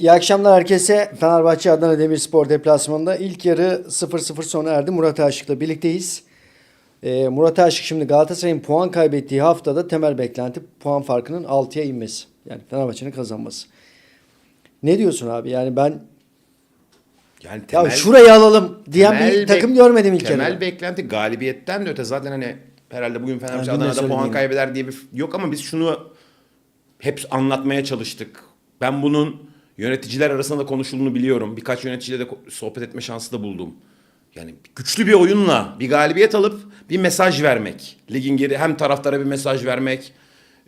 İyi akşamlar herkese. Fenerbahçe Adana Demirspor deplasmanında ilk yarı 0-0 sona erdi. Murat Aşık'la birlikteyiz. Ee, Murat Aşık şimdi Galatasaray'ın puan kaybettiği haftada temel beklenti puan farkının 6'ya inmesi. Yani Fenerbahçe'nin kazanması. Ne diyorsun abi? Yani ben Yani ya temel, şurayı alalım diyen bir takım görmedim ilk Temel yarıda. beklenti galibiyetten de öte zaten hani herhalde bugün Fenerbahçe Yani Adana'da puan kaybeder diye bir yok ama biz şunu hep anlatmaya çalıştık. Ben bunun yöneticiler arasında da konuşulduğunu biliyorum. Birkaç yöneticiyle de sohbet etme şansı da buldum. Yani güçlü bir oyunla bir galibiyet alıp bir mesaj vermek. Ligin geri hem taraftara bir mesaj vermek,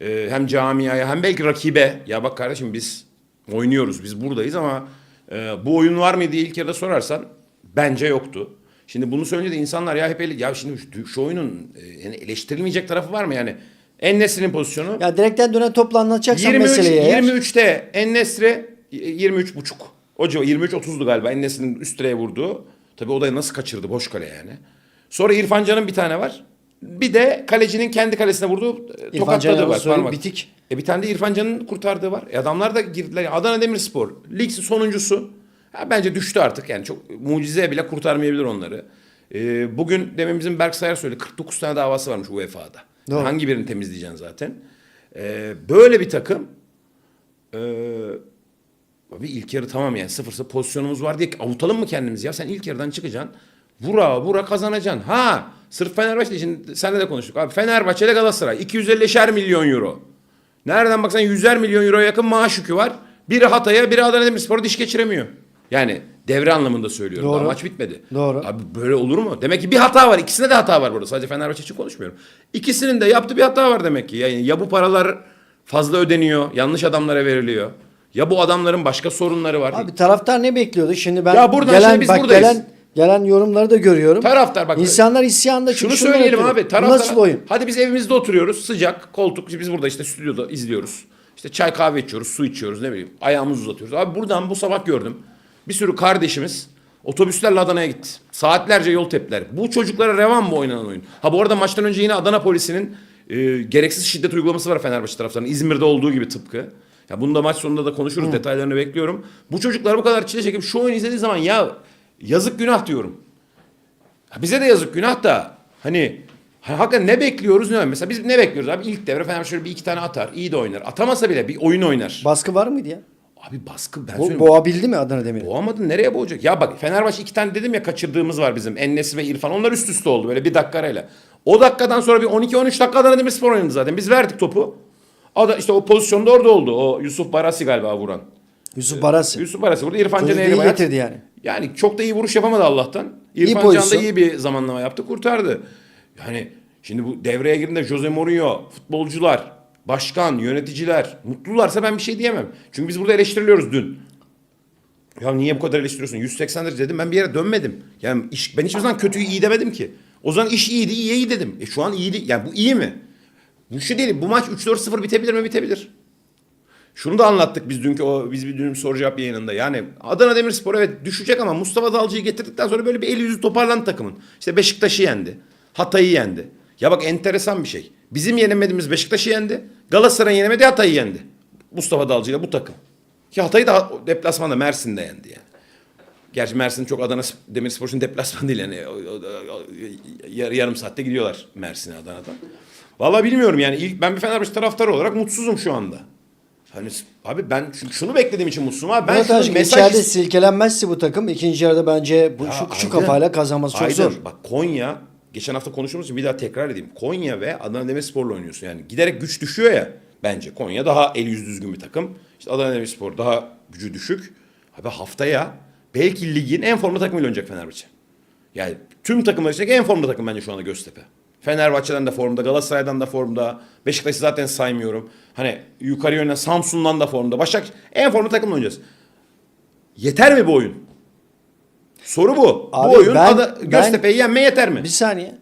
e, hem camiaya hem belki rakibe. Ya bak kardeşim biz oynuyoruz, biz buradayız ama e, bu oyun var mı diye ilk yarıda sorarsan bence yoktu. Şimdi bunu söyleyince de insanlar ya hep ele, ya şimdi şu, şu oyunun e, yani eleştirilmeyecek tarafı var mı yani? En pozisyonu Ya direkten dönen topla anlatacaksan 23 meseleyi eğer. 23'te Ennesri 23 buçuk. O civar 23 30'du galiba Ennesri'nin üst direğe vurduğu. Tabii o da nasıl kaçırdı boş kale yani. Sonra İrfan Can'ın bir tane var. Bir de kalecinin kendi kalesine vurduğu e, İrfan tokatladığı var. parmak. bitik. E bir tane de İrfan Can'ın kurtardığı var. E adamlar da girdiler. Adana Demirspor lig sonuncusu. Ha, bence düştü artık yani çok mucize bile kurtarmayabilir onları. E, bugün demin bizim Berk Sayar söyledi 49 tane davası varmış UEFA'da. Doğru. Hangi birini temizleyeceksin zaten? E, böyle bir takım ee, abi ilk yarı tamam yani sıfırsa pozisyonumuz var diye avutalım mı kendimizi ya? Sen ilk yarıdan çıkacaksın. Vura vura kazanacaksın. Ha sırf Fenerbahçe için seninle de konuştuk. Abi Fenerbahçe ile Galatasaray 250'şer milyon euro. Nereden baksan 100'er milyon euroya yakın maaş yükü var. Biri Hatay'a biri Adana Demirspor'a diş geçiremiyor. Yani devre anlamında söylüyorum. Doğru. Daha maç bitmedi. Doğru. Abi böyle olur mu? Demek ki bir hata var. İkisinde de hata var burada. Sadece Fenerbahçe için konuşmuyorum. İkisinin de yaptığı bir hata var demek ki. Yani ya bu paralar fazla ödeniyor, yanlış adamlara veriliyor. Ya bu adamların başka sorunları var. Abi taraftar ne bekliyordu? Şimdi ben Ya buradan gelen, şimdi biz bak, buradayız. gelen, gelen yorumları da görüyorum. Taraftar bak. İnsanlar isyanda. Şunu söyleyelim ötürü. abi. Taraftar, Nasıl oyun? Hadi biz evimizde oturuyoruz. Sıcak, koltuk. Biz burada işte stüdyoda izliyoruz. İşte çay kahve içiyoruz, su içiyoruz ne bileyim. Ayağımızı uzatıyoruz. Abi buradan bu sabah gördüm. Bir sürü kardeşimiz otobüslerle Adana'ya gitti. Saatlerce yol teptiler. Bu çocuklara revan mı oynanan oyun? Ha bu arada maçtan önce yine Adana polisinin e, gereksiz şiddet uygulaması var Fenerbahçe taraftarının. İzmir'de olduğu gibi tıpkı. Ya bunu da maç sonunda da konuşuruz. Detaylarını bekliyorum. Bu çocuklar bu kadar çile çekip şu oyunu izlediği zaman ya yazık günah diyorum. Ha bize de yazık günah da hani ha, hakikaten ne bekliyoruz ne mesela biz ne bekliyoruz abi ilk devre Fenerbahçe şöyle bir iki tane atar iyi de oynar atamasa bile bir oyun oynar. Baskı var mıydı ya? Abi baskı ben Bo söyleyeyim. boğabildi mi Adana Demir? Boğamadın nereye boğacak? Ya bak Fenerbahçe iki tane dedim ya kaçırdığımız var bizim. Ennesi ve İrfan. Onlar üst üste oldu böyle bir dakika arayla. O dakikadan sonra bir 12-13 dakika Adana Demirspor oynadı zaten. Biz verdik topu. Ada, işte o pozisyonda orada oldu. O Yusuf Barasi galiba vuran. Yusuf Barasi. Yusuf Barasi vurdu. İrfan Çocuk Can iyi getirdi yani. Yani çok da iyi vuruş yapamadı Allah'tan. İrfan Can da iyi bir zamanlama yaptı kurtardı. Yani şimdi bu devreye girdiğinde Jose Mourinho, futbolcular, başkan, yöneticiler mutlularsa ben bir şey diyemem. Çünkü biz burada eleştiriliyoruz dün. Ya niye bu kadar eleştiriyorsun? 180 derece dedim ben bir yere dönmedim. Yani iş, ben hiçbir zaman kötüyü iyi demedim ki. O zaman iş iyiydi, iyi iyi dedim. E şu an iyiydi. Yani bu iyi mi? Şu değil. Bu maç 3-4-0 bitebilir mi? Bitebilir. Şunu da anlattık biz dünkü o biz bir dün soru cevap yayınında. Yani Adana Demirspor evet düşecek ama Mustafa Dalcı'yı getirdikten sonra böyle bir eli yüzü toparlandı takımın. İşte Beşiktaş'ı yendi. Hatay'ı yendi. Ya bak enteresan bir şey. Bizim yenemediğimiz Beşiktaş'ı yendi. Galatasaray'ın yenemediği Hatay'ı yendi. Mustafa Dalcı'yla bu takım. Ki Hatay'ı da deplasmanda Mersin'de yendi yani. Gerçi Mersin çok Adana Demirspor'un deplasmanı değil yani. Yarım saatte gidiyorlar Mersin'e Adana'dan. Vallahi bilmiyorum yani ilk ben bir Fenerbahçe taraftarı olarak mutsuzum şu anda. Hani abi ben şu- şunu beklediğim için mutsuzum abi. Ben Murat şunu mesaj içeride silkelenmezse bu takım ikinci yarıda bence bu, Ya şu, şu kafayla kazanması çok zor. Bak Konya geçen hafta konuştuğumuz için bir daha tekrar edeyim. Konya ve Adana Demirspor'la oynuyorsun. Yani giderek güç düşüyor ya bence. Konya daha el yüz düzgün bir takım. İşte Adana Demirspor daha gücü düşük. Abi haftaya belki ligin en formda takımıyla oynayacak Fenerbahçe. Yani tüm takımlar içindeki en formda takım bence şu anda Göztepe. Fenerbahçe'den de formda, Galatasaray'dan da formda. Beşiktaş'ı zaten saymıyorum. Hani yukarı yönden Samsun'dan da formda. Başak en formda takımla oynayacağız. Yeter mi bu oyun? Soru bu. Abi bu oyun ben- Ada- Göztepe'yi yenmeye yeter mi? Bir saniye.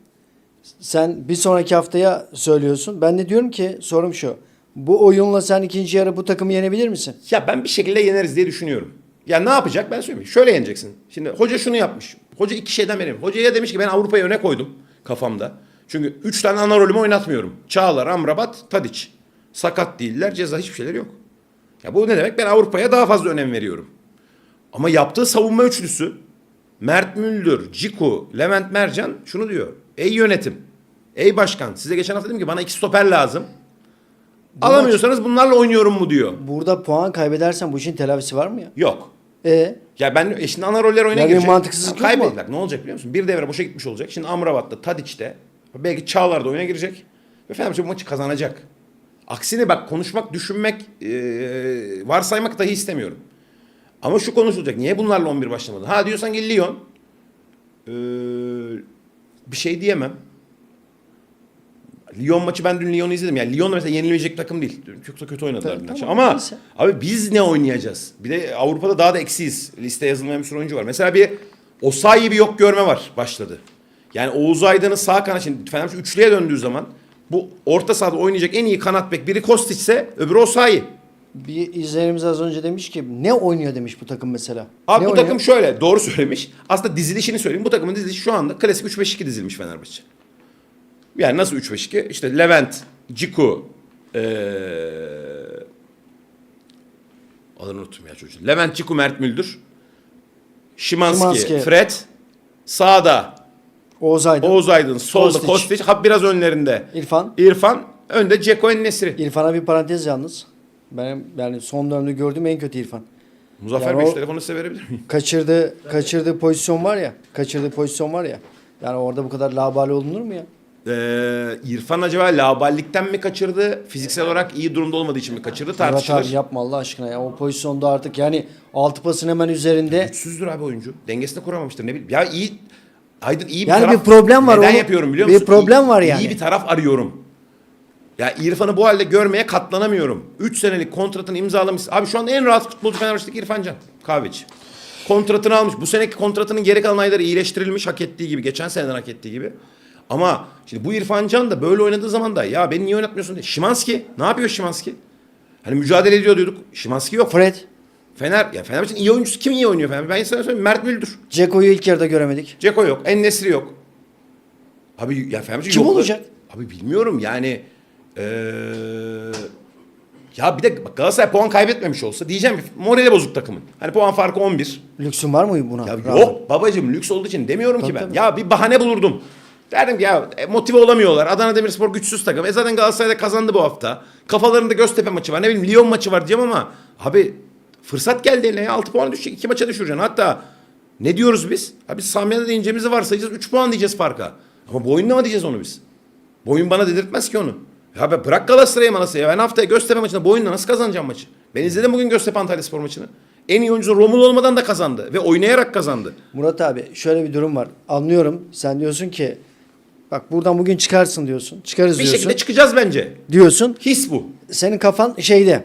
Sen bir sonraki haftaya söylüyorsun. Ben de diyorum ki sorum şu. Bu oyunla sen ikinci yarı bu takımı yenebilir misin? Ya ben bir şekilde yeneriz diye düşünüyorum. Ya ne yapacak ben söyleyeyim. Şöyle yeneceksin. Şimdi hoca şunu yapmış. Hoca iki şeyden benim. Hocaya demiş ki ben Avrupa'yı öne koydum kafamda. Çünkü üç tane ana rolümü oynatmıyorum. Çağlar, Amrabat, Tadiç. Sakat değiller. Ceza hiçbir şeyleri yok. Ya bu ne demek? Ben Avrupa'ya daha fazla önem veriyorum. Ama yaptığı savunma üçlüsü Mert Müldür, Ciku, Levent Mercan şunu diyor. Ey yönetim, ey başkan size geçen hafta dedim ki bana iki stoper lazım. Alamıyorsanız bunlarla oynuyorum mu diyor. Burada puan kaybedersen bu işin telafisi var mı ya? Yok. E Ya ben e şimdi ana roller oyuna Ya bir girecek. mantıksızlık yok mu? Kaybettiler. Ne olacak biliyor musun? Bir devre boşa gitmiş olacak. Şimdi Amrabat'ta, Tadiç'te belki Çağlar da oyuna girecek. Ve Fenerbahçe bu maçı kazanacak. Aksine bak konuşmak, düşünmek, eee, varsaymak dahi istemiyorum. Ama şu konuşulacak. Niye bunlarla 11 başlamadı? Ha diyorsan ki Lyon. Eee, bir şey diyemem. Lyon maçı ben dün Lyon'u izledim. Yani Lyon mesela yenilmeyecek takım değil. Dün Çok da kötü oynadılar maçı. tamam, Ama neyse. abi biz ne oynayacağız? Bir de Avrupa'da daha da eksiyiz. Liste yazılmayan bir sürü oyuncu var. Mesela bir Osayi bir yok görme var başladı. Yani Oğuz Aydın'ın sağ kanat şimdi Fenerbahçe üçlüye döndüğü zaman bu orta sahada oynayacak en iyi kanat bek biri Kostić ise öbürü Osayi. bir izleyenimiz az önce demiş ki ne oynuyor demiş bu takım mesela. Abi ne bu oynuyor? takım şöyle doğru söylemiş. Aslında dizilişini söyleyeyim. Bu takımın dizilişi şu anda klasik 3-5-2 dizilmiş Fenerbahçe. Yani nasıl 3-5-2? İşte Levent, Ciku, ee... adını unuttum ya çocuğun. Levent, Ciku, Mert Müldür. Şimanski, Szymanski. Fred. Sağda Oğuz Aydın, Oğuz Aydın, solda Kostić. Kostić, ha biraz önlerinde. İrfan. İrfan, önde Ceko Nesri. İrfan'a bir parantez yalnız. Benim yani son dönemde gördüğüm en kötü İrfan. Muzaffer Yani Bey şu telefonu size verebilir miyim? Kaçırdığı, kaçırdığı pozisyon var ya. Kaçırdığı pozisyon var ya. Yani orada bu kadar labali olunur mu ya? Ee, İrfan acaba laballikten mi kaçırdı? Fiziksel olarak iyi durumda olmadığı için mi kaçırdı? Tartışılır. abi yapma Allah aşkına ya. O pozisyonda artık yani altı pasın hemen üzerinde. Güçsüzdür abi oyuncu. Dengesini kuramamıştır. Ne bileyim. Ya iyi Aydın iyi bir Yani taraf. bir problem var, Neden onu- yapıyorum biliyor bir musun? problem İyi- var yani. İyi bir taraf arıyorum. Ya İrfan'ı bu halde görmeye katlanamıyorum. 3 senelik kontratını imzalamış. Abi şu anda en rahat futbolcu Fenerbahçe'deki İrfan Can. Kahveci. Kontratını almış. Bu seneki kontratının geri kalan ayları iyileştirilmiş hak ettiği gibi. Geçen seneden hak ettiği gibi. Ama şimdi bu İrfan Can da böyle oynadığı zaman da ya beni niye oynatmıyorsun diye. Şimanski. Ne yapıyor Şimanski? Hani mücadele ediyor diyorduk. Şimanski yok. Fred, Fener, ya Fenerbahçe'nin iyi oyuncusu kim iyi oynuyor Fener? Ben sana söyleyeyim Mert Müldür. Ceko'yu ilk yarıda göremedik. Ceko yok. En Nesri yok. Abi ya Fenerbahçe Kim yok. olacak? Abi bilmiyorum yani. Eee ya bir de bak Galatasaray puan kaybetmemiş olsa diyeceğim ki morali bozuk takımın. Hani puan farkı 11. Lüksün var mı buna? Ya yok babacığım lüks olduğu için demiyorum ki Tabii, ben. tabii. Ya bir bahane bulurdum. Derdim ki ya e, motive olamıyorlar. Adana Demirspor güçsüz takım. E zaten Galatasaray da kazandı bu hafta. Kafalarında Göztepe maçı var. Ne bileyim Lyon maçı var diyeceğim ama abi fırsat geldi eline ya. 6 puan düşecek. 2 maça düşüreceksin. Hatta ne diyoruz biz? Abi Samiye'de deyinceğimizi varsayacağız. 3 puan diyeceğiz farka. Ama bu oyunda mı diyeceğiz onu biz? Bu oyun bana dedirtmez ki onu. Ya be bırak Galatasaray'ı manası ya. Ben haftaya Göztepe maçında bu oyunda nasıl kazanacağım maçı? Ben izledim bugün Göztepe Antalya Spor maçını. En iyi oyuncusu Romul olmadan da kazandı. Ve oynayarak kazandı. Murat abi şöyle bir durum var. Anlıyorum. Sen diyorsun ki bak buradan bugün çıkarsın diyorsun. Çıkarız Bir diyorsun. şekilde çıkacağız bence. diyorsun. His bu. Senin kafan şeyde.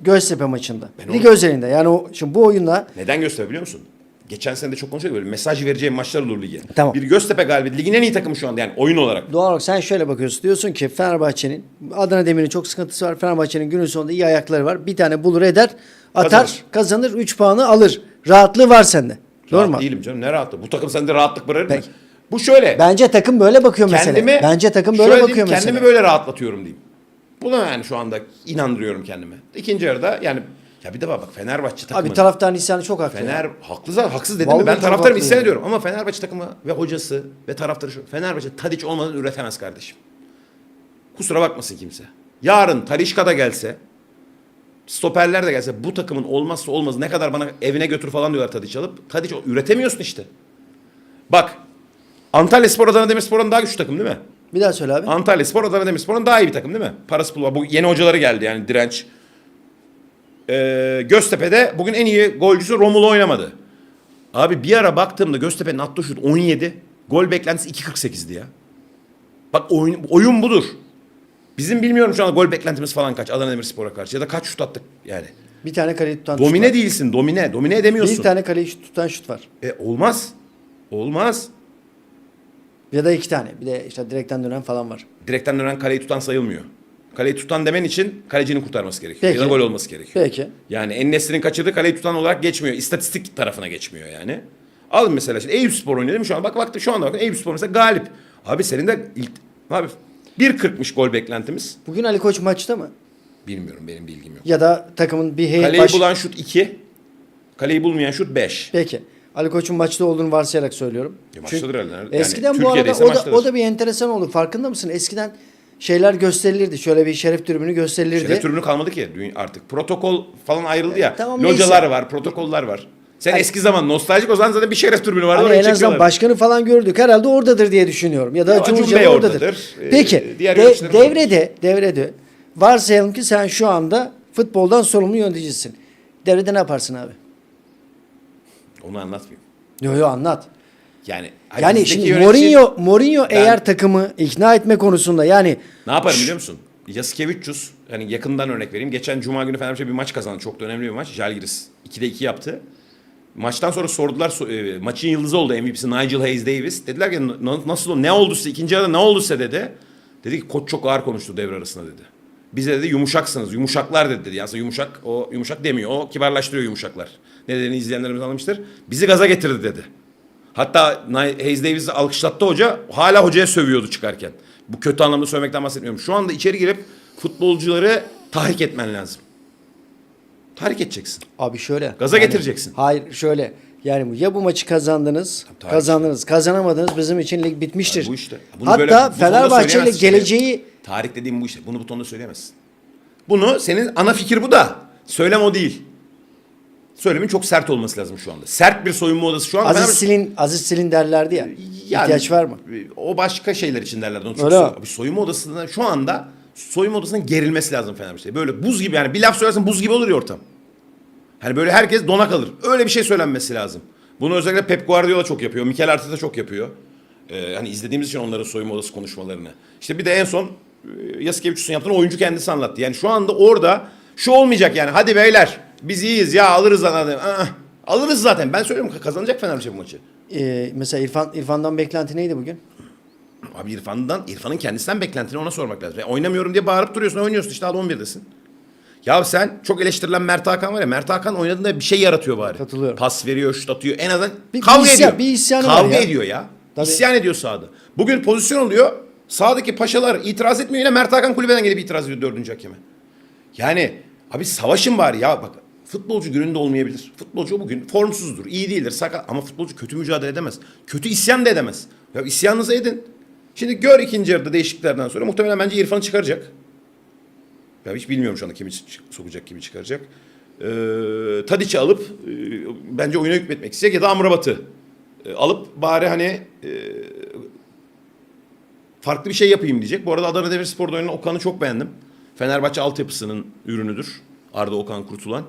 Göztepe maçında. Ben Lig onu- özelinde. Yani o şimdi bu oyunda Neden Göztepe biliyor musun? Geçen sene de çok konuşuyorduk böyle mesaj vereceğim maçlar olur lige. Tamam. Bir Göztepe galibiyeti ligin en iyi takımı şu anda yani oyun olarak. doğal olarak sen şöyle bakıyorsun. Diyorsun ki Fenerbahçe'nin Adana Demir'in çok sıkıntısı var. Fenerbahçe'nin günün sonunda iyi ayakları var. Bir tane bulur eder. Atar. Kazanır. Kazanır. 3 puanı alır. Rahatlığı var sende. Doğru Rahat mu? değilim canım ne rahatlığı. Bu takım sende rahatlık bırakır mı? Peki. Bu şöyle. Bence takım böyle bakıyor mesela. kendimi Bence takım şöyle böyle diyeyim, bakıyor mesela. Kendimi böyle rahatlatıyorum diyeyim. Buna yani şu anda inandırıyorum kendime. İkinci yarıda yani ya bir de bak Fenerbahçe takımı. Abi taraftarın isyanı çok haklı. ya. Fener haklı zaten haksız dedim Vallahi mi? Ben taraftarım isyan ediyorum ama Fenerbahçe takımı ve hocası ve taraftarı şu. Fenerbahçe Tadiç olmadan üretemez kardeşim. Kusura bakmasın kimse. Yarın Talişka da gelse stoperler de gelse bu takımın olmazsa olmazı ne kadar bana evine götür falan diyorlar Tadiç alıp. Tadiç üretemiyorsun işte. Bak Antalya Spor Adana Demirspor'un daha güçlü takım değil mi? Bir daha söyle abi. Antalya Spor Adana Demirspor'un daha iyi bir takım değil mi? Parası pulu var. Bu yeni hocaları geldi yani direnç. Ee, Göztepe'de bugün en iyi golcüsü Romulo oynamadı. Abi bir ara baktığımda Göztepe'nin attığı şut 17. Gol beklentisi 2.48'di ya. Bak oyun, oyun budur. Bizim bilmiyorum şu anda gol beklentimiz falan kaç Adana Demirspor'a karşı ya da kaç şut attık yani. Bir tane kaleyi tutan şut Domine var. değilsin domine. Domine edemiyorsun. Bir tane kaleyi şut- tutan şut var. E, olmaz. Olmaz. Ya da iki tane. Bir de işte direkten dönen falan var. Direkten dönen kaleyi tutan sayılmıyor. Kaleyi tutan demen için kalecinin kurtarması gerekiyor. Peki. Ya da gol olması gerekiyor. Peki. Yani Ennesri'nin kaçırdığı kaleyi tutan olarak geçmiyor. İstatistik tarafına geçmiyor yani. Alın mesela şimdi Eyüp Spor oynuyor değil mi şu an? Bak baktı şu anda bakın Eyüp Spor mesela galip. Abi senin de ilk abi 1.40'mış gol beklentimiz. Bugün Ali Koç maçta mı? Bilmiyorum benim bilgim yok. Ya da takımın bir heyet Kaleyi baş... bulan şut 2. Kaleyi bulmayan şut 5. Peki. Ali Koç'un maçta olduğunu varsayarak söylüyorum. Ya maçtadır herhalde. Yani eskiden bu Türkiye'deyse arada o da, maçtadır. o da bir enteresan oldu. Farkında mısın? Eskiden şeyler gösterilirdi. Şöyle bir şeref tribünü gösterilirdi. Şeref türünü kalmadı ki artık. Protokol falan ayrıldı ya. tamam, Localar neyse. var, protokoller var. Sen eski zaman nostaljik o zaman zaten bir şeref türbünü vardı. Hani en azından başkanı falan gördük. Herhalde oradadır diye düşünüyorum. Ya da Bey oradadır. oradadır. Ee, Peki. diğer de- devrede, devrede varsayalım ki sen şu anda futboldan sorumlu yöneticisin. Devrede ne yaparsın abi? Onu anlatmayayım. Yo yo anlat. Yani hani Yani bizdeki şimdi yönetici- Mourinho Mourinho eğer takımı ikna etme konusunda yani Ne yaparım biliyor musun? Yasikevicius, hani yakından örnek vereyim. Geçen Cuma günü Fenerbahçe bir maç kazandı. Çok da önemli bir maç. Jalgiris 2'de 2 yaptı. Maçtan sonra sordular, so- e, maçın yıldızı oldu MVP'si Nigel Hayes Davis. Dediler ki "Na- nasıl oldu, ne oldu size, ikinci yarıda ne oldu size dedi. Dedi ki koç çok ağır konuştu devre arasında dedi. Bize dedi yumuşaksınız, yumuşaklar dedi. Yani aslında yumuşak, o yumuşak demiyor, o kibarlaştırıyor yumuşaklar. Ne dediğini izleyenlerimiz anlamıştır. Bizi gaza getirdi dedi. Hatta Hayes Davis'i alkışlattı hoca. Hala hocaya sövüyordu çıkarken. Bu kötü anlamda sövmekten bahsetmiyorum. Şu anda içeri girip futbolcuları tahrik etmen lazım. Tahrik edeceksin. abi şöyle. Gaza getireceksin. Hayır şöyle. Yani ya bu maçı kazandınız, Tabii, kazandınız, kazanamadınız bizim için lig bitmiştir. Yani bu işte. Bunu Hatta Fenerbahçe ile geleceği Tarih dediğim bu işte. Bunu bu tonda söyleyemezsin. Bunu senin ana fikir bu da. Söylem o değil. Söylemin çok sert olması lazım şu anda. Sert bir soyunma odası şu anda. Aziz Fenerbahçe- Silin Aziz Silin derlerdi ya. Yani, İhtiyaç var mı? O başka şeyler için derlerdi. Onu çok Öyle mi? soyunma odasında şu anda soyunma odasının gerilmesi lazım Fenerbahçe. Böyle buz gibi yani bir laf söylersen buz gibi olur ya ortam. Hani böyle herkes dona kalır. Öyle bir şey söylenmesi lazım. Bunu özellikle Pep Guardiola çok yapıyor. Mikel Arteta çok yapıyor. Ee, hani izlediğimiz için onların soyunma odası konuşmalarını. İşte bir de en son Yasikevicius'un yaptığını oyuncu kendisi anlattı. Yani şu anda orada şu olmayacak yani. Hadi beyler biz iyiyiz ya alırız. Aa, alırız zaten. Ben söylüyorum kazanacak Fenerbahçe bu maçı. Ee, mesela İrfan İrfan'dan beklenti neydi bugün? Abi İrfan'dan, İrfan'ın kendisinden beklentini ona sormak lazım. Ya oynamıyorum diye bağırıp duruyorsun, oynuyorsun işte hadi 11'desin. Ya sen çok eleştirilen Mert Hakan var ya, Mert Hakan oynadığında bir şey yaratıyor bari. Katılıyorum. Pas veriyor, şut atıyor. En azından Bir- bir kavga isyan- ediyor. bir isyanı var kavga ya. ediyor ya. Tabii. İsyan ediyor sahada. Bugün pozisyon oluyor. Sağdaki paşalar itiraz etmiyor yine Mert Hakan kulübeden gelip itiraz ediyor dördüncü hakeme. Yani abi savaşın bari ya bak futbolcu gününde olmayabilir. Futbolcu bugün formsuzdur, iyi değildir, sakat ama futbolcu kötü mücadele edemez. Kötü isyan da edemez. Ya isyanınızı edin. Şimdi gör ikinci yarıda değişikliklerden sonra muhtemelen bence İrfan'ı çıkaracak. Ya hiç bilmiyorum şu anda kimi sokacak, kimi çıkaracak. Ee, Tadiç'i alıp e, bence oyuna hükmetmek isteyecek ya da Amrabat'ı e, alıp bari hani e, farklı bir şey yapayım diyecek. Bu arada Adana Demirspor'da oynanan Okan'ı çok beğendim. Fenerbahçe altyapısının ürünüdür. Arda Okan Kurtulan.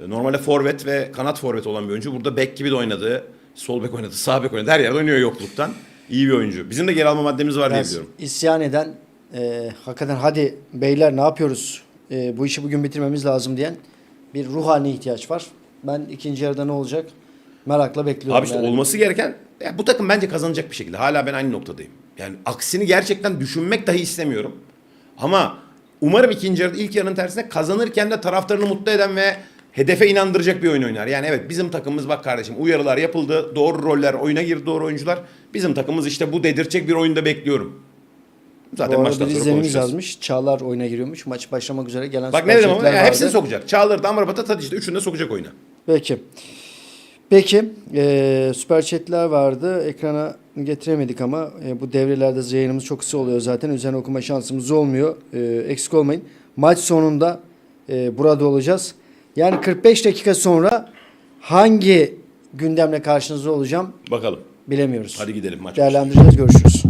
E, Normalde forvet ve kanat forvet olan bir oyuncu. Burada bek gibi de oynadı. Sol bek oynadı, sağ bek oynadı. Her yerde oynuyor yokluktan. İyi bir oyuncu. Bizim de geri alma maddemiz var diye biliyorum. isyan eden e, hakikaten hadi beyler ne yapıyoruz? E, bu işi bugün bitirmemiz lazım diyen bir ruh haline ihtiyaç var. Ben ikinci yarıda ne olacak? Merakla bekliyorum. Abi işte yani. olması gereken ya bu takım bence kazanacak bir şekilde. Hala ben aynı noktadayım. Yani aksini gerçekten düşünmek dahi istemiyorum. Ama umarım ikinci yarıda ilk yarının tersine kazanırken de taraftarını mutlu eden ve hedefe inandıracak bir oyun oynar. Yani evet bizim takımımız bak kardeşim uyarılar yapıldı. Doğru roller oyuna girdi doğru oyuncular. Bizim takımımız işte bu dedirtecek bir oyunda bekliyorum. Zaten Bu arada maçtan bir sonra konuşacağız. yazmış. Çağlar oyuna giriyormuş. Maç başlamak üzere gelen Bak ne dedim ama chatler ya, hepsini sokacak. Çağlar'da Amrabat'a Tadic'de üçünü de sokacak oyuna. Peki. Peki. E, süper chatler vardı. Ekrana getiremedik ama e, bu devrelerde yayınımız çok kısa oluyor zaten. Üzerine okuma şansımız olmuyor. E, eksik olmayın. Maç sonunda e, burada olacağız. Yani 45 dakika sonra hangi gündemle karşınızda olacağım Bakalım. bilemiyoruz. Hadi gidelim maç. Değerlendireceğiz. Görüşürüz.